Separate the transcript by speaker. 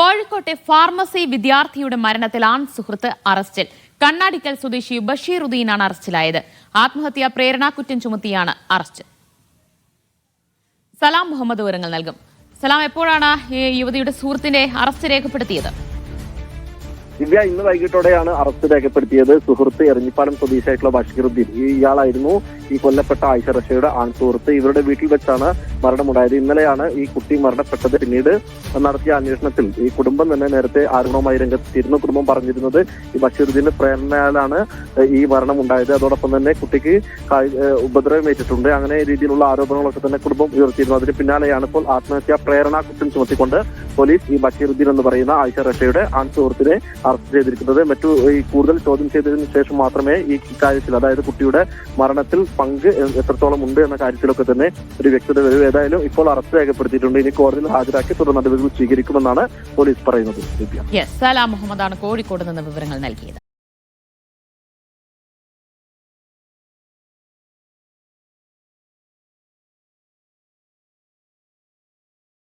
Speaker 1: കോഴിക്കോട്ടെ ഫാർമസി വിദ്യാർത്ഥിയുടെ മരണത്തിൽ ആൺ സുഹൃത്ത് അറസ്റ്റിൽ. കണ്ണാടിക്കൽ സ്വദേശി ബഷീറുദ്ദീനാണ് അറസ്റ്റിലായത്. ആത്മഹത്യാ പ്രേരണാക്കുറ്റം ചുമത്തിയാണ് അറസ്റ്റ്. സലാം മുഹമ്മദ് വിവരങ്ങൾ നൽകും. സലാം എപ്പോഴാണ് ഈ യുവതിയുടെ സുഹൃത്തിന്റെ അറസ്റ്റ് രേഖപ്പെടുത്തിയത്?
Speaker 2: ദിവ്യ ഇന്ന് വൈകിട്ടോടെയാണ് അറസ്റ്റ് രേഖപ്പെടുത്തിയത്. സുഹൃത്ത് എറിഞ്ഞിപ്പാലം സ്വദേശിയായിട്ടുള്ള ബഷീറുദ്ദീൻ. ഇയാളായിരുന്നു ഈ കൊല്ലപ്പെട്ട ആയിഷ റഷയുടെ ആൺ സുഹൃത്ത് ഇവരുടെ വീട്ടിൽ വെച്ചാണ് മരണമുണ്ടായത്. ഇന്നലെയാണ് ഈ കുട്ടി മരണപ്പെട്ടത്. പിന്നീട് നടത്തിയ അന്വേഷണത്തിൽ ഈ കുടുംബം തന്നെ നേരത്തെ ആരോപണവുമായി രംഗത്തിരുന്ന കുടുംബം പറഞ്ഞിരുന്നത് ഈ ബഷീറുദ്ദീന്റെ പ്രേരണയാലാണ് ഈ മരണം ഉണ്ടായത് അതോടൊപ്പം തന്നെ കുട്ടിക്ക് ഉപദ്രവം ഏറ്റിട്ടുണ്ട്. അങ്ങനെ രീതിയിലുള്ള ആരോപണങ്ങളൊക്കെ തന്നെ കുടുംബം ഉയർത്തിയിരുന്നു. അതിന് പിന്നാലെയാണ് ഇപ്പോൾ ആത്മഹത്യാ പ്രേരണ കുറ്റം ചുമത്തിക്കൊണ്ട് പോലീസ് ഈ ബഷീറുദ്ദീൻ എന്ന് പറയുന്ന ആയിഷ റഷയുടെ ആൺ സുഹൃത്തിനെ അറസ്റ്റ് ചെയ്തിരിക്കുന്നത്. മറ്റു ഈ കൂടുതൽ ചോദ്യം ചെയ്തതിനു ശേഷം മാത്രമേ ഈ കാര്യത്തിൽ അതായത് കുട്ടിയുടെ മരണത്തിൽ പങ്ക് എത്രത്തോളം ഉണ്ട് എന്ന കാര്യത്തിലൊക്കെ തന്നെ ഒരു വ്യക്തത വരൂ. ഏതായാലും ഇപ്പോൾ അറസ്റ്റ് രേഖപ്പെടുത്തിയിട്ടുണ്ട്. ഇനി കോടതിയിൽ ഹാജരാക്കി തുടർ നടപടികൾ സ്വീകരിക്കുമെന്നാണ് പോലീസ് പറയുന്നത്.
Speaker 1: സലാം മുഹമ്മദാണ് കോഴിക്കോട് നിന്ന് വിവരങ്ങൾ നൽകിയത്.